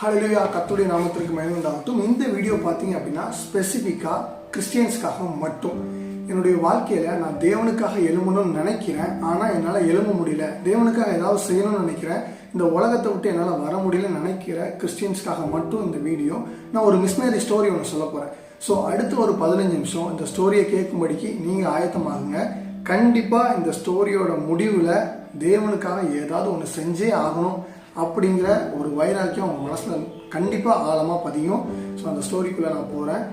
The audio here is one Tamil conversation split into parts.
ஹalleluya கத்துடைய நாமத்திற்கு மகிமை இந்த வீடியோ பார்த்தீங்க அப்படின்னா ஸ்பெசிஃபிக்காக கிறிஸ்டியன்ஸ்க்காக மட்டும். என்னுடைய வாழ்க்கையில் நான் தேவனுக்காக எழும்பணும்னு நினைக்கிறேன். ஆனால் என்னால் எழும்ப முடியல. தேவனுக்காக ஏதாவது செய்யணும்னு நினைக்கிறேன். இந்த உலகத்தை விட்டு என்னால் வர முடியலன்னு நினைக்கிற கிறிஸ்டியன்ஸ்க்காக மட்டும் இந்த வீடியோ நான் ஒரு மிஷினரி ஸ்டோரி ஒன்று சொல்ல போகிறேன் ஸோ அடுத்து ஒரு பதினஞ்சு நிமிஷம் இந்த ஸ்டோரியை கேட்கும்படிக்கு நீங்கள் ஆயத்தமாகுங்க கண்டிப்பாக இந்த ஸ்டோரியோட முடிவில் தேவனுக்காக ஏதாவது ஒன்று செஞ்சே ஆகணும். அப்படிங்கிற ஒரு வைராக்கியம் அவங்க மனசில் கண்டிப்பாக ஆழமாக பதியும். ஸோ அந்த ஸ்டோரிக்குள்ளே நான் போகிறேன்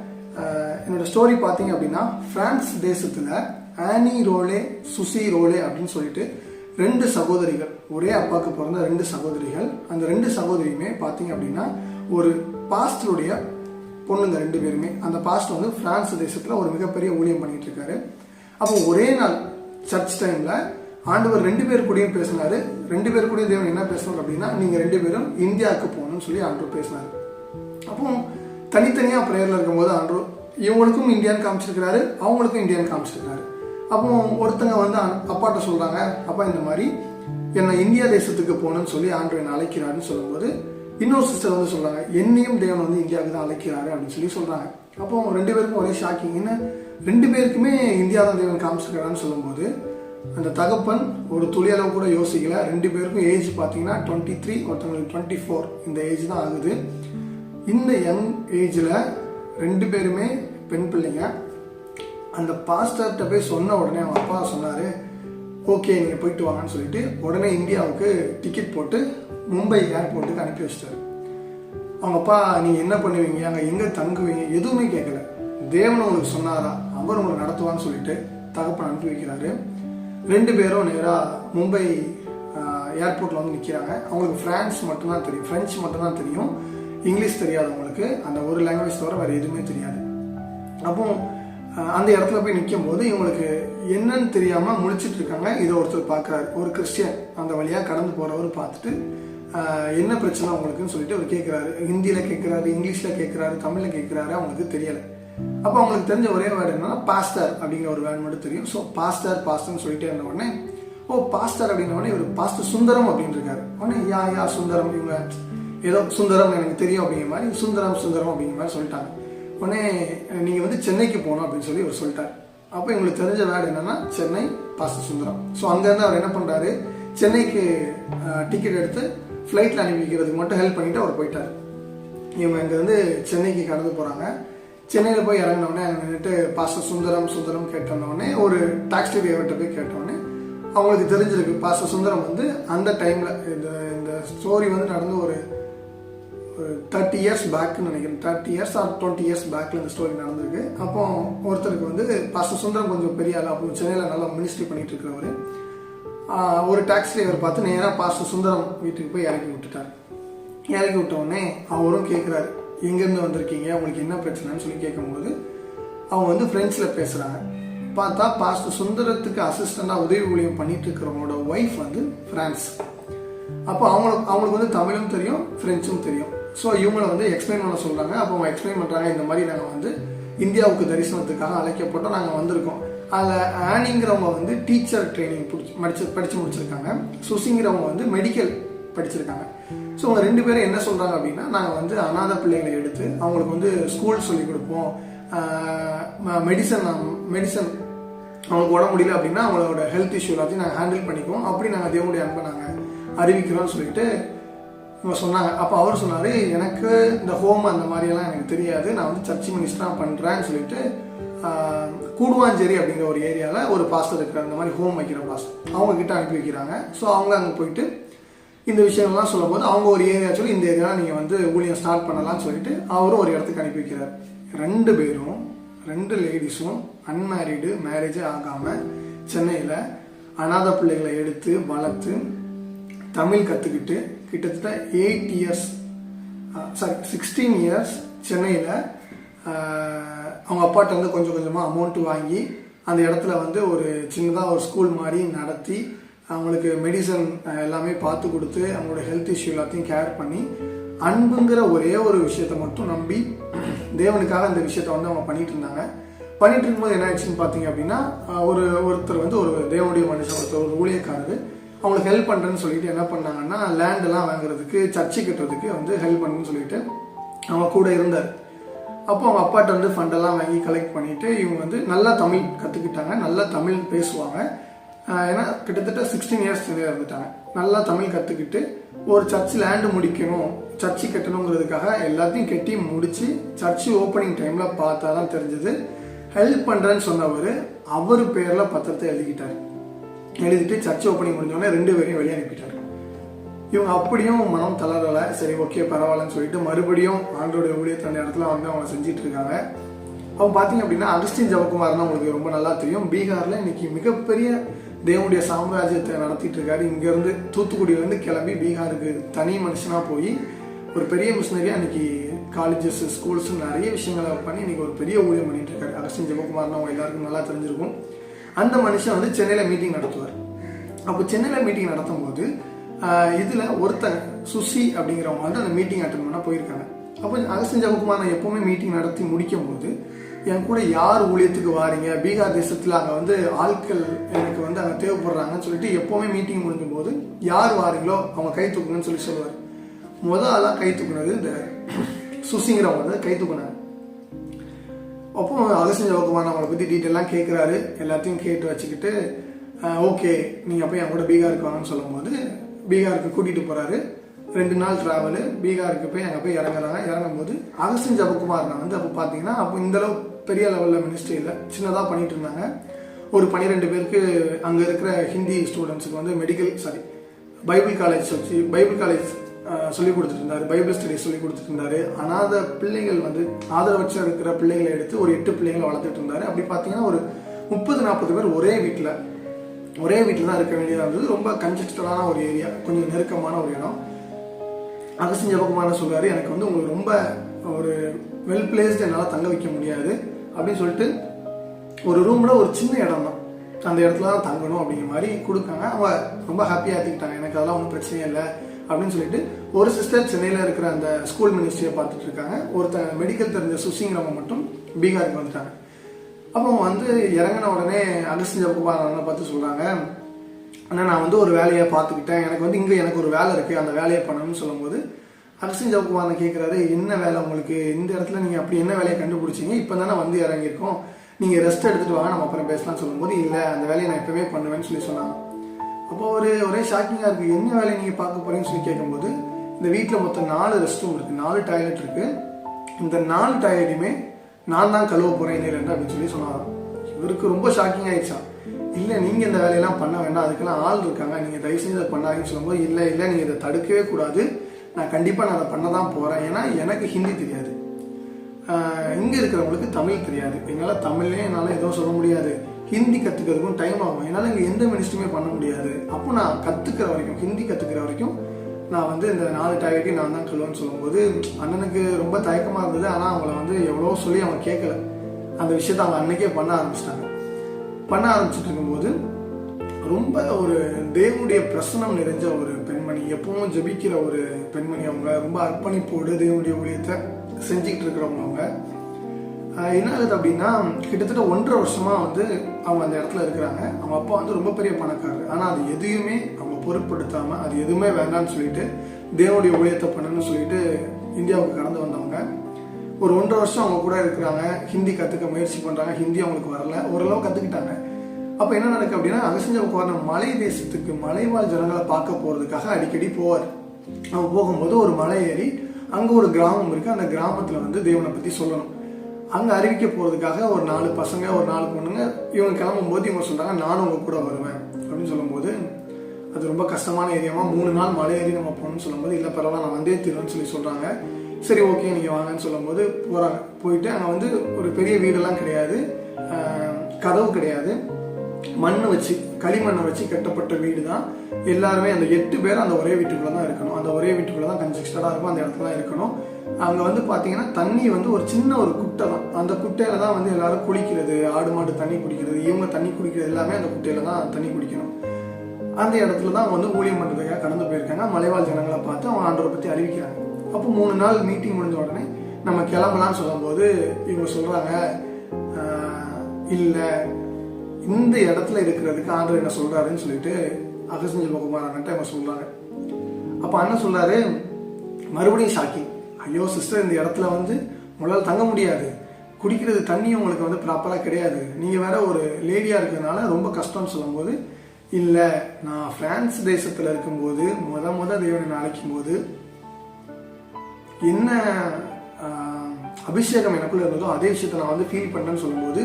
என்னோட ஸ்டோரி பார்த்தீங்க அப்படின்னா ஃப்ரான்ஸ் தேசத்தில் ஆனி ரோலே சுசி ரோலே அப்படின்னு சொல்லிட்டு ரெண்டு சகோதரிகள் ஒரே அப்பாவுக்கு பிறந்த ரெண்டு சகோதரிகள். அந்த ரெண்டு சகோதரியுமே பார்த்தீங்க அப்படின்னா ஒரு பாஸ்டருடைய பொண்ணுங்க ரெண்டு பேருமே. அந்த பாஸ்டர் வந்து ஃப்ரான்ஸ் தேசத்தில் ஒரு மிகப்பெரிய ஊழியம் பண்ணிகிட்டு இருக்காரு. அப்போ ஒரே நாள் சர்ச் டைமில் ஆண்டவர் ரெண்டு பேர் கூடயும் பேசினாரு. ரெண்டு பேர் கூடயும் தேவன் என்ன பேசுவார் அப்படின்னா நீங்கள் ரெண்டு பேரும் இந்தியாவுக்கு போகணும்னு சொல்லி ஆண்டவர் பேசினார். அப்போ தனித்தனியாக ப்ரேயரில் இருக்கும்போது ஆண்டவர் இவங்களுக்கும் இந்தியான்னு காமிச்சிருக்கிறாரு அவங்களுக்கும் இந்தியான்னு காமிச்சிருக்கிறாரு. அப்போ ஒருத்தங்க வந்து அப்பாட்ட சொல்கிறாங்க அப்பா இந்த மாதிரி என்னை இந்தியா தேசத்துக்கு போகணும்னு சொல்லி ஆண்டவர் என்னை அழைக்கிறாருன்னு சொல்லும்போது இன்னொரு சிஸ்டர் வந்து சொல்றாங்க என்னையும் தேவன் வந்து இந்தியாவுக்கு தான் அழைக்கிறாரு அப்படின்னு சொல்லி சொல்றாங்க. அப்போ ரெண்டு பேருக்கும் ஒரே ஷாக்கிங் என்ன? ரெண்டு பேருக்குமே இந்தியா தான் தேவன் காமிச்சிருக்கிறான்னு சொல்லும்போது அந்த தகப்பன் ஒரு துளியளவு கூட யோசிக்கல. ரெண்டு பேருக்கும் ஏஜ் பார்த்தீங்கன்னா டுவெண்ட்டி த்ரீ ஒருத்தவங்களுக்கு டுவெண்ட்டி ஃபோர் இந்த ஏஜ் தான் ஆகுது. இந்த யங் ஏஜில் ரெண்டு பேருமே பெண் பிள்ளைங்க. அந்த பாஸ்டர்கிட்ட போய் சொன்ன உடனே அவங்க அப்பா சொன்னார் ஓகே நீங்கள் போயிட்டு வாங்கன்னு சொல்லிட்டு உடனே இந்தியாவுக்கு டிக்கெட் போட்டு மும்பை ஏர்போர்ட்டுக்கு அனுப்பி வச்சிட்டாரு. அவங்க அப்பா நீங்கள் என்ன பண்ணுவீங்க? அங்கே எங்கே தங்குவீங்க? எதுவுமே கேட்கல தேவன் உங்களுக்கு சொன்னாரா? அவர் உங்களை நடத்துவான்னு சொல்லிட்டு தகப்பன் அனுப்பி வைக்கிறாரு. ரெண்டு பேரும் நேராக மும்பை ஏர்போர்ட்டில் வந்து நிற்கிறாங்க அவங்களுக்கு ஃப்ரான்ஸ் மட்டும்தான் தெரியும். ஃப்ரெஞ்சு மட்டும்தான் தெரியும். இங்கிலீஷ் தெரியாது அவங்களுக்கு. அந்த ஒரு லாங்குவேஜ் தவிர வேறு எதுவுமே தெரியாது. அப்போ அந்த இடத்துல போய் நிற்கும் போது இவங்களுக்கு என்னன்னு தெரியாமல் முழிச்சிட்டு இருக்காங்க. இதை ஒருத்தர் பார்க்குறாரு. ஒரு கிறிஸ்டியன் அந்த வழியாக கடந்து போகிறவர் பார்த்துட்டு என்ன பிரச்சனை அவங்களுக்குன்னு சொல்லிட்டு அவர் கேட்குறாரு ஹிந்தியில் கேட்குறாரு இங்கிலீஷில் கேட்குறாரு தமிழில் கேட்குறாரு அவங்களுக்கு தெரியலை. அப்போ அவங்களுக்கு தெரிஞ்ச ஒரே வேர்டு என்னன்னா பாஸ்டர் அப்படிங்கிற ஒரு வேர்டு மட்டும் தெரியும். ஸோ பாஸ்டர் பாஸ்டர்னு சொல்லிட்டே இருந்த உடனே ஓ பாஸ்டர் அப்படின்ன உடனே இவர் பாஸ்டர் சுந்தரம் அப்படின்னு இருக்காரு. உடனே யா யா சுந்தரம் இவங்க ஏதோ சுந்தரம் எனக்கு தெரியும் அப்படிங்கிற மாதிரி சுந்தரம் சுந்தரம் அப்படிங்கிற மாதிரி சொல்லிட்டாங்க. உடனே நீங்கள் வந்து சென்னைக்கு போகணும் அப்படின்னு சொல்லி அவர் சொல்லிட்டார். அப்போ எங்களுக்கு தெரிஞ்ச வேர்டு என்னன்னா சென்னை பாஸ்டர் சுந்தரம். ஸோ அங்கேருந்து அவர் என்ன பண்ணுறாரு சென்னைக்கு டிக்கெட் எடுத்து ஃப்ளைட்டில் அனுப்பி வைக்கிறதுக்கு மட்டும் ஹெல்ப் பண்ணிட்டு அவர் போயிட்டார். இவங்க இங்கேருந்து சென்னைக்கு கடந்து போகிறாங்க சென்னையில் போய் இறங்கினோடனே அங்கே நின்றுட்டு பாஸ்டர் சுந்தரம் சுந்தரம் கேட்டோன்ன ஒரு டாக்ஸி டிரைவர்கிட்ட போய் கேட்டோடனே அவங்களுக்கு தெரிஞ்சிருக்கு. பாஸ்டர் சுந்தரம் வந்து அந்த டைமில் இந்த இந்த ஸ்டோரி வந்து நடந்து ஒரு ஒரு தேர்ட்டி இயர்ஸ் பேக்னு நினைக்கிறேன். Thirty years or twenty years பேக்கில் இந்த ஸ்டோரி நடந்திருக்கு. அப்போ ஒருத்தருக்கு வந்து பாஸ்டர் சுந்தரம் கொஞ்சம் பெரிய ஆள் அப்போ சென்னையில் நல்லா மினிஸ்ட்ரி பண்ணிகிட்டு இருக்கிறவர். ஒரு டாக்ஸி டிரைவர் பார்த்து நேராக பாஸ்டர் சுந்தரம் வீட்டுக்கு போய் இறக்கி விட்டுட்டார். இறக்கி விட்டோடனே அவரும் கேட்குறாரு எங்கேருந்து வந்திருக்கீங்க? உங்களுக்கு என்ன பிரச்சனைன்னு சொல்லி கேட்கும்போது அவங்க வந்து ஃப்ரெண்ட்ஸில் பேசுகிறாங்க பார்த்தா பாஸ்டர் சுந்தரத்துக்கு அசிஸ்டண்டாக உதவி ஊழியம் பண்ணிட்டு இருக்கிறவங்களோட ஒய்ஃப் வந்து ஃப்ரான்ஸ் அப்போ அவங்களுக்கு அவங்களுக்கு வந்து தமிழும் தெரியும் ஃப்ரெஞ்சும் தெரியும். ஸோ இவங்கள வந்து எக்ஸ்பிளைன் பண்ண சொல்கிறாங்க அப்போ அவங்க எக்ஸ்பிளைன் பண்ணுறாங்க இந்த மாதிரி நாங்கள் வந்து இந்தியாவுக்கு தரிசனத்துக்காக அழைக்கப்பட்டோம் நாங்கள் வந்திருக்கோம். அதில் ஆனிங்கிறவங்க வந்து டீச்சர் ட்ரைனிங் பிடிச்சி படிச்சு படித்து முடிச்சிருக்காங்க. சுசிங்கிறவங்க வந்து மெடிக்கல் படிச்சிருக்காங்க. ஸோ அவங்க ரெண்டு பேரும் என்ன சொல்கிறாங்க அப்படின்னா நாங்கள் வந்து அனாதை பிள்ளைகளை எடுத்து அவங்களுக்கு வந்து ஸ்கூல் சொல்லி கொடுப்போம். மெடிசன் மெடிசன் அவங்களுக்கு உடம்பு முடியல அப்படின்னா அவங்களோட ஹெல்த் இஷ்யூ எல்லாத்தையும் நாங்கள் ஹேண்டில் பண்ணிக்குவோம். அப்படி நாங்கள் தேவனுடைய அன்பை நாங்கள் அறிவிக்கிறோம்னு சொல்லிட்டு இவங்க சொன்னாங்க. அப்போ அவர் சொன்னார் எனக்கு இந்த ஹோம் அந்த மாதிரியெல்லாம் எனக்கு தெரியாது. நான் வந்து சர்ச் மினிஸ்டராக பண்ணுறேன்னு சொல்லிட்டு கூடுவாஞ்சேரி அப்படிங்கிற ஒரு ஏரியாவில் ஒரு பாஸ்டர் இருக்கிற அந்த மாதிரி ஹோம் வைக்கிற பாஸ்டர் அவங்க கிட்ட அனுப்பி வைக்கிறாங்க. ஸோ அவங்க அங்கே போயிட்டு இந்த விஷயம்லாம் சொல்லும்போது அவங்க ஒரு ஏரியா சொல்லி இந்த ஏரியா நீங்கள் வந்து ஊழியம் ஸ்டார்ட் பண்ணலாம்னு சொல்லிட்டு அவரும் ஒரு இடத்துக்கு அனுப்பி வைக்கிறார். ரெண்டு பேரும் ரெண்டு லேடிஸும் அன்மேரிடு மேரேஜே ஆகாமல் சென்னையில் அனாதை பிள்ளைகளை எடுத்து வளர்த்து தமிழ் கற்றுக்கிட்டு கிட்டத்தட்ட eight years sorry sixteen years சென்னையில் அவங்க அப்பாட்ட வந்து கொஞ்சம் கொஞ்சமாக அமௌண்ட் வாங்கி அந்த இடத்துல வந்து ஒரு சின்னதாக ஒரு ஸ்கூல் மாதிரி நடத்தி அவங்களுக்கு மெடிசன் எல்லாமே பார்த்து கொடுத்து அவங்களோட ஹெல்த் இஷ்யூ எல்லாத்தையும் கேர் பண்ணி அன்புங்கிற ஒரே ஒரு விஷயத்தை மட்டும் நம்பி தேவனுக்காக அந்த விஷயத்த வந்து அவங்க பண்ணிட்டு இருந்தாங்க. பண்ணிட்டு இருக்கும்போது என்ன ஆயிடுச்சுன்னு பார்த்தீங்க அப்படின்னா ஒரு ஒருத்தர் வந்து ஒரு தேவனுடைய மனுஷன் ஒருத்தர் ஒரு ஊழியக்காரர் அவங்களுக்கு ஹெல்ப் பண்ணுறேன்னு சொல்லிட்டு என்ன பண்ணாங்கன்னா லேண்டெல்லாம் வாங்குறதுக்கு சர்ச்சை கட்டுறதுக்கு வந்து ஹெல்ப் பண்ணுன்னு சொல்லிட்டு அவங்க கூட இருந்தார். அப்போ அவங்க அப்பாட்ட வந்து ஃபண்டெல்லாம் வாங்கி கலெக்ட் பண்ணிட்டு இவங்க வந்து நல்லா தமிழ் கற்றுக்கிட்டாங்க நல்லா தமிழ் பேசுவாங்க. ஏன்னா கிட்டத்தட்ட சிக்ஸ்டீன் இயர்ஸ் இருந்துட்டாங்க. நல்லா தமிழ் கற்றுக்கிட்டு ஒரு சர்ச் லேண்டு முடிக்கணும் சர்ச்சு கட்டணுங்கிறதுக்காக எல்லாத்தையும் கட்டி முடித்து சர்ச்சு ஓப்பனிங் டைமில் பார்த்தா தான் தெரிஞ்சது. ஹெல்ப் பண்ணுறேன்னு சொன்னவர் அவர் பேரில் பத்திரத்தை எழுதிக்கிட்டார். எழுதிட்டு சர்ச் ஓப்பனிங் முடிஞ்சோடனே ரெண்டு பேரையும் வெளியே அனுப்பிட்டார். இவங்க அப்படியும் மனம் தளரலை சரி ஓகே பரவாயில்லன்னு சொல்லிட்டு மறுபடியும் ஆண்டோடைய ஊழியர் அந்த இடத்துல வந்து அவங்க செஞ்சுட்டு இருக்காங்க அவங்க பார்த்தீங்க அப்படின்னா அகஸ்டின் ஜவகுமார்னா உங்களுக்கு ரொம்ப நல்லா தெரியும். பீகாரில் இன்னைக்கு மிகப்பெரிய தேவனுடைய சாம்ராஜ்யத்தை நடத்திட்டு இருக்காரு இங்கேருந்து தூத்துக்குடியிலேருந்து கிளம்பி பீகாருக்கு தனி மனுஷனாக போய் ஒரு பெரிய மிஷினரியாக அன்றைக்கி காலேஜஸ் ஸ்கூல்ஸ் நிறைய விஷயங்களை பண்ணி இன்னைக்கு ஒரு பெரிய ஊழியம் பண்ணிட்டு இருக்காரு அரசின் ஜவகுமார்னா அவங்க எல்லாருக்கும் நல்லா தெரிஞ்சிருக்கும். அந்த மனுஷன் வந்து சென்னையில் மீட்டிங் நடத்துவார். அப்போ சென்னையில் மீட்டிங் நடத்தும் போது இதில் ஒருத்தன் சுசி அப்படிங்கிறவங்க வந்து அந்த மீட்டிங் அட்டன் பண்ண போயிருக்காங்க. அப்போ அரசின் ஜெயக்குமார் நான் எப்பவுமே மீட்டிங் நடத்தி முடிக்கும் போது என் கூட யார் ஊழியத்துக்கு வாரீங்க? பீகார் தேசத்தில் அங்கே வந்து ஆட்கள் எனக்கு வந்து அங்கே தேவைப்படுறாங்கன்னு சொல்லிட்டு எப்போவுமே மீட்டிங் முடிக்கும் போது யார் வாரீங்களோ அவங்க கை தூக்குங்கன்னு சொல்லி சொல்லுவார். முத ஆளாக கை தூக்குனது இந்த சுசிங்கிறவங்க வந்து கை தூக்குனாங்க. அப்போ அகஸ்டின் ஜவகுமார் அவங்கள பற்றி டீட்டெயிலாக கேட்குறாரு எல்லாத்தையும் கேட்டு வச்சுக்கிட்டு ஓகே நீங்கள் போய் என் கூட பீகாருக்கு வாங்கன்னு சொல்லும்போது பீகாருக்கு கூட்டிகிட்டு போகிறாரு ரெண்டு நாள் ட்ராவலு பீகாருக்கு போய் அங்கே போய் இறங்குறாங்க. இறங்கும்போது அகஸ்டின் ஜவகுமார் நான் வந்து அப்போ பார்த்தீங்கன்னா அப்போ இந்த அளவு பெரிய லெவலில் மினிஸ்ட்ரி இல்லை. சின்னதாக பண்ணிட்டு இருந்தாங்க. ஒரு பன்னிரெண்டு பேருக்கு அங்கே இருக்கிற ஹிந்தி ஸ்டூடெண்ட்ஸுக்கு வந்து மெடிக்கல் சாரி பைபிள் காலேஜ் வச்சு பைபிள் காலேஜ் சொல்லி கொடுத்துட்டு பைபிள் ஸ்டடி சொல்லி கொடுத்துட்டு அனாத பிள்ளைகள் வந்து ஆதரவற்ற இருக்கிற பிள்ளைகளை எடுத்து ஒரு எட்டு பிள்ளைங்களை வளர்த்துட்டு இருந்தாரு. அப்படி பார்த்தீங்கன்னா ஒரு முப்பது நாற்பது பேர் ஒரே வீட்டில் ஒரே வீட்டில் தான் இருக்க வேண்டியதாக இருந்தது. ரொம்ப கன்ஜெஸ்டடான ஒரு ஏரியா கொஞ்சம் நெருக்கமான ஒரு இடம். அகசிஞ்ச ஜபகுமார சொல்றாரு. எனக்கு வந்து உங்களுக்கு ரொம்ப ஒரு வெல் பிளேஸ்டு என்னால் தங்க வைக்க முடியாது அப்படின்னு சொல்லிட்டு ஒரு ரூமில் ஒரு சின்ன இடம் தான். அந்த இடத்துல தான் தங்கணும் அப்படிங்கிற மாதிரி கொடுக்காங்க அவங்க ரொம்ப ஹாப்பியாக ஏற்றுக்கிட்டாங்க எனக்கு அதெல்லாம் ஒன்றும் பிரச்சனையே இல்லை அப்படின்னு சொல்லிட்டு ஒரு சிஸ்டர் சென்னையில் இருக்கிற அந்த ஸ்கூல் மினிஸ்ட்ரியை பார்த்துட்டு இருக்காங்க. ஒருத்த மெடிக்கல் தெரிஞ்ச சுசிங்கிறவங்க மட்டும் பீகாருக்கு வந்துட்டாங்க. அப்போ வந்து இறங்கின உடனே அகஸ்டின் ஜபகுமார் பார்த்து சொல்கிறாங்க ஆனால் நான் வந்து ஒரு வேலையை பார்த்துக்கிட்டேன். எனக்கு வந்து இங்கே எனக்கு ஒரு வேலை இருக்குது அந்த வேலையை பண்ணணும்னு சொல்லும்போது அகஸ்டின் ஜவகுமாரன் கேட்குறாரு என்ன வேலை உங்களுக்கு? இந்த இடத்துல நீங்கள் அப்படி என்ன வேலையை கண்டுபிடிச்சிங்க? இப்போ தானே வந்து இறங்கியிருக்கோம். நீங்கள் ரெஸ்ட் எடுத்துகிட்டு வாங்க நம்ம அப்புறம் பேசலாம்னு சொல்லும்போது இல்லை அந்த வேலையை நான் இப்போவே பண்ணுவேன்னு சொல்லி சொன்னாங்க. அப்போ ஒரு ஒரே ஷாக்கிங்காக இருக்குது என்ன வேலையை நீங்கள் பார்க்க போகிறீங்கன்னு சொல்லி கேட்கும்போது இந்த வீட்டில் மொத்தம் நாலு ரெஸ்ட் ரூம் இருக்குது நாலு டாய்லெட் இருக்குது இந்த நாலு டாய்லெட்டுமே நான் தான் கழுவ போகிறேன் இன்னிலிருந்து அப்படின்னு சொல்லி சொன்னாராம் இவருக்கு ரொம்ப ஷாக்கிங் ஆயிடுச்சான் இல்லை நீங்கள் இந்த வேலையெல்லாம் பண்ண வேண்டாம் அதுக்கெல்லாம் ஆள் இருக்காங்க நீங்கள் தயவு செஞ்சு அதை பண்ணாதீங்கன்னு சொல்லும்போது இல்லை இல்லை நீங்கள் இதை தடுக்கவே கூடாது. நான் கண்டிப்பாக நான் அதை பண்ண தான் போகிறேன் ஏன்னா எனக்கு ஹிந்தி தெரியாது. இங்கே இருக்கிறவங்களுக்கு தமிழ் தெரியாது. என்னால் தமிழ்லே என்னால் எதுவும் சொல்ல முடியாது. ஹிந்தி கற்றுக்கிறதுக்கும் டைம் ஆகும். என்னால் இங்கே எந்த மினிஸ்ட்ரியுமே பண்ண முடியாது. அப்போ நான் கற்றுக்கிற வரைக்கும் ஹிந்தி கற்றுக்கிற வரைக்கும் நான் வந்து இந்த நாலு டாய்லெட்டையும் நான் தான் சொல்லுவேன்னு சொல்லும்போது அண்ணனுக்கு ரொம்ப தயக்கமாக இருந்தது. ஆனால் அவங்கள வந்து எவ்வளோ சொல்லி அவன் கேட்கல அந்த விஷயத்த அவங்க அன்னைக்கே பண்ண ஆரம்பிச்சிட்டாங்க. பண்ண ஆரம்பிச்சிட்டு இருக்கும்போது ரொம்ப ஒரு தேவனுடைய பிரசனம் நிறைஞ்ச ஒரு பெண் பெண்மணி எப்பவும் ஜெபிக்கிற ஒரு பெண்மணி அவங்க ரொம்ப அர்ப்பணிப்போடு தேவனுடைய ஊழியத்தை செஞ்சுக்கிட்டு இருக்கிறவங்க அவங்க. என்ன ஆகுது அப்படின்னா கிட்டத்தட்ட ஒன்றரை வருஷமா வந்து அவங்க அந்த இடத்துல இருக்கிறாங்க. அவங்க அப்பா வந்து ரொம்ப பெரிய பணக்காரர். ஆனால் அது எதையுமே அவங்க பொருட்படுத்தாம அது எதுவுமே வேண்டாம்னு சொல்லிட்டு தேவனுடைய ஊழியத்தை பண்ணணும்னு சொல்லிட்டு இந்தியாவுக்கு கடந்து வந்தவங்க. ஒரு ஒன்றரை வருஷம் அவங்க கூட இருக்கிறாங்க. ஹிந்தி கற்றுக்க முயற்சி பண்ணுறாங்க ஹிந்தி அவங்களுக்கு வரல. ஓரளவு கற்றுக்கிட்டாங்க அப்போ என்ன நடக்கும் அப்படின்னா அகசிஞ்சவுக்கு வர மலை தேசத்துக்கு மலைவாழ் ஜனங்களை பார்க்க போகிறதுக்காக அடிக்கடி போவார். அவங்க போகும்போது ஒரு மலை ஏறி அங்கே ஒரு கிராமம் இருக்குது அந்த கிராமத்தில் வந்து தேவனை பற்றி சொல்லணும். அங்கே அறிவிக்க போகிறதுக்காக ஒரு நாலு பசங்க ஒரு நாலு பொண்ணுங்க இவங்க கிளம்பும்போது இவங்க சொல்கிறாங்க நானும் உங்க கூட வருவேன். அப்படின்னு சொல்லும்போது அது ரொம்ப கஷ்டமான ஏரியாவா மூணு நாள் மலை ஏறி நம்ம போகணும்னு சொல்லும்போது இல்லை பரவாயில்ல நான் வந்தே தீருவேன்னு சொல்லி சொல்கிறாங்க சரி ஓகே நீங்கள் வாங்கன்னு சொல்லும்போது போகிறாங்க போயிட்டு அங்கே வந்து ஒரு பெரிய வீடெல்லாம் கிடையாது. கதவு கிடையாது. மண்ணை வச்சு களிமண்ணை வச்சு கட்டப்பட்ட வீடு தான் எல்லாருமே அந்த எட்டு பேர் அந்த ஒரே வீட்டுக்குள்ள தான் இருக்கணும். அந்த ஒரே வீட்டுக்குள்ள தான் கன்ஜெக்டடாக இருக்கும் அந்த இடத்துல தான் இருக்கணும். அங்கே வந்து பார்த்தீங்கன்னா தண்ணி வந்து ஒரு சின்ன ஒரு குட்டை தான். அந்த குட்டையில தான் வந்து எல்லாரும் குளிக்கிறது ஆடு மாடு தண்ணி குடிக்கிறது இவங்க தண்ணி குடிக்கிறது எல்லாமே அந்த குட்டையில தான் தண்ணி குடிக்கணும். அந்த இடத்துல தான் வந்து ஊழியம் பண்ணுறதுக்காக கடந்து போயிருக்காங்க. மலைவாழ் ஜனங்களை பார்த்து அவங்க ஆண்டவரை பற்றி அறிவிக்கிறாங்க. அப்போ மூணு நாள் மீட்டிங் முடிஞ்ச உடனே நம்ம கிளம்பலாம்னு சொல்லும்போது இவங்க சொல்கிறாங்க இல்லை இந்த இடத்துல இருக்கிறதுக்கு ஆண்டவர் என்ன சொல்கிறாருன்னு சொல்லிட்டு அகசஞ்சல் முகமாரான்ட்டு அவங்க சொல்றாங்க. அப்போ அண்ணன் சொல்றாரு மறுபடியும் ஷாக்கிங் ஐயோ சிஸ்டர் இந்த இடத்துல வந்து உங்களால் தங்க முடியாது. குடிக்கிறது தண்ணியும் உங்களுக்கு வந்து ப்ராப்பராக கிடையாது. நீங்கள் வேற ஒரு லேடியாக இருக்கிறதுனால ரொம்ப கஷ்டம்னு சொல்லும்போது இல்லை நான் பிரான்ஸ் தேசத்தில் இருக்கும்போது முத முத தேவனை அழைக்கும் போது என்ன அபிஷேகம் எனக்குள்ள இருந்ததோ அதே விஷயத்தை நான் வந்து ஃபீல் பண்ணேன்னு சொல்லும்போது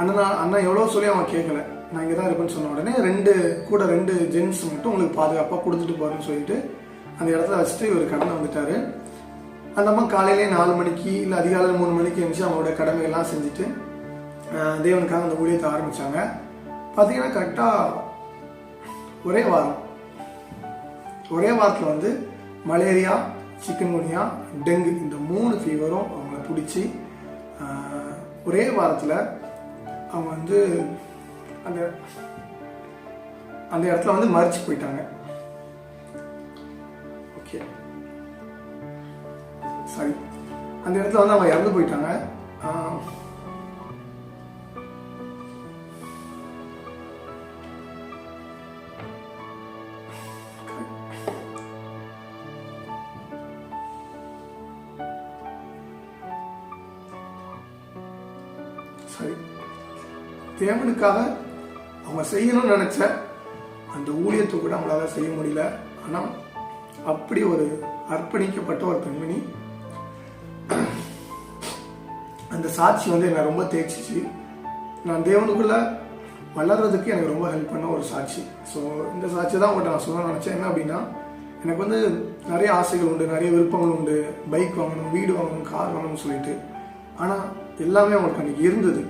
அண்ணா அண்ணா எவ்வளோ சொல்லி அவன் கேட்கல நான் இங்கே தான் இருப்பேன்னு சொன்ன உடனே ரெண்டு கூட ரெண்டு ஜென்ஸ் மட்டும் உங்களுக்கு பாதுகாப்பாக கொடுத்துட்டு போகிறேன்னு சொல்லிட்டு அந்த இடத்துல வச்சுட்டு இவர் கடனை வந்துட்டார். அந்த அம்மா காலையிலே நாலு மணிக்கு இல்லை அதிகாலையில் மூணு மணிக்கு எழுந்துச்சு அவங்களோட கடமையெல்லாம் செஞ்சுட்டு தேவனுக்காக அந்த ஊழியத்தை ஆரம்பித்தாங்க பார்த்தீங்கன்னா கரெக்டாக ஒரே வாரம். ஒரே வாரத்தில் வந்து மலேரியா சிக்கன்குனியா டெங்கு இந்த மூணு ஃபீவரும் அவங்கள பிடிச்சி ஒரே வாரத்தில் அவங்க வந்து அந்த அந்த இடத்துல வந்து மறைச்சு போயிட்டாங்க. ஓகே சாரி அந்த இடத்துல வந்து அவங்க இறந்து போயிட்டாங்க. தேவனுக்காக அவங்க செய்யணும்னு நினச்ச அந்த ஊழியத்தை கூட அவங்களால செய்ய முடியல. ஆனால் அப்படி ஒரு அர்ப்பணிக்கப்பட்ட ஒரு பெண்மணி அந்த சாட்சி வந்து என்னை ரொம்ப தேய்ச்சிச்சு. நான் தேவனுக்குள்ள வளர்றதுக்கு எனக்கு ரொம்ப ஹெல்ப் பண்ண ஒரு சாட்சி. ஸோ இந்த சாட்சி தான் உங்கள்கிட்ட நான் சொல்ல நினச்சேன். என்ன அப்படின்னா எனக்கு வந்து நிறைய ஆசைகள் உண்டு நிறைய விருப்பங்கள் உண்டு. பைக் வாங்கணும் வீடு வாங்கணும் கார் வாங்கணும்னு சொல்லிட்டு. ஆனால் எல்லாமே அவங்களுக்கு அன்றைக்கி இருந்தது.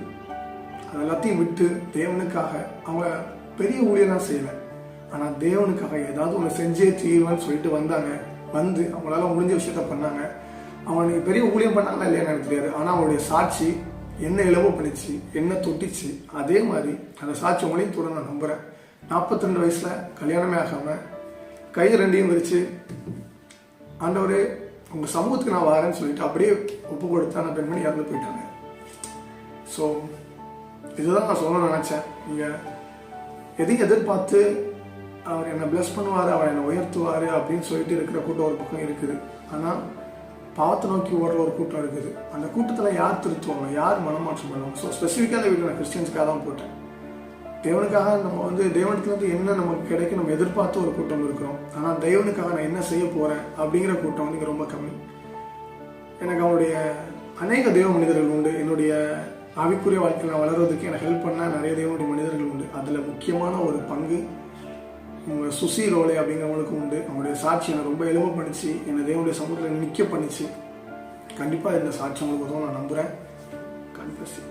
எல்லாத்தையும் விட்டு தேவனுக்காக அவங்க பெரிய ஊழியெல்லாம் செய்யலை ஆனால் தேவனுக்காக ஏதாவது ஒன்று செஞ்சே தீர்வேன்னு சொல்லிட்டு வந்தாங்க. வந்து அவங்களால முடிஞ்ச விஷயத்த பண்ணாங்க. அவங்க பெரிய ஊழியம் பண்ணாங்களா இல்லையான்னு எனக்கு தெரியாது. ஆனால் அவங்களுடைய சாட்சி என்ன இலவு பண்ணிச்சு என்ன தொட்டிச்சு. அதே மாதிரி அந்த சாட்சி உங்களையும் தூரம் நான் நம்புகிறேன் நாற்பத்தி ரெண்டு வயசில் கல்யாணமே ஆகாமல் கை ரெண்டையும் விரிச்சு ஆண்டவரே உங்கள் சமூகத்துக்கு நான் வரேன்னு சொல்லிட்டு அப்படியே ஒப்பு கொடுத்து அந்த பெண்மணி இறந்து போயிட்டாங்க. ஸோ இதுதான் நான் சொல்ல நினச்சேன். நீங்கள் எதையும் எதிர்பார்த்து அவர் என்னை ப்ளஸ் பண்ணுவார் அவர் என்னை உயர்த்துவார் அப்படின்னு சொல்லிட்டு இருக்கிற கூட்டம் ஒரு பக்கம் இருக்குது. ஆனால் பாவத்தை நோக்கி ஓடுற ஒரு கூட்டம் இருக்குது. அந்த கூட்டத்தில் யார் திருத்துவாங்க? யார் மனமாற்றம் பண்ணுவாங்க? ஸோ ஸ்பெசிஃபிக்காக இந்த வீடியோ நான் கிறிஸ்டியன்ஸ்க்காக தான் போட்டேன். தேவனுக்காக நம்ம வந்து தேவனத்துலேருந்து என்ன நமக்கு கிடைக்கும் நம்ம எதிர்பார்த்து ஒரு கூட்டம் இருக்கிறோம். ஆனால் தேவனுக்காக நான் என்ன செய்ய போகிறேன் அப்படிங்கிற கூட்டம் வந்து ரொம்ப கம்மி. எனக்கு அவனுடைய அநேக தெய்வ மனிதர்கள் உண்டு. என்னுடைய ஆவிக்குரிய வாழ்க்கையில் நான் வளர்றதுக்கு எனக்கு ஹெல்ப் பண்ண நிறைய தேவனுடைய மனிதர்கள் உண்டு. அதில் முக்கியமான ஒரு பங்கு உங்க சுசி ரோலே அப்படிங்கிறவங்களுக்கும் உண்டு. அவங்களுடைய சாட்சி என்னை ரொம்ப எளிமை பண்ணிச்சு. என்னை தேவனுடைய சமூகத்தில் நிற்க பண்ணிச்சு. கண்டிப்பாக இந்த சாட்சி உங்களுக்கு உதவும் நான் நம்புகிறேன் கண்டிப்பாக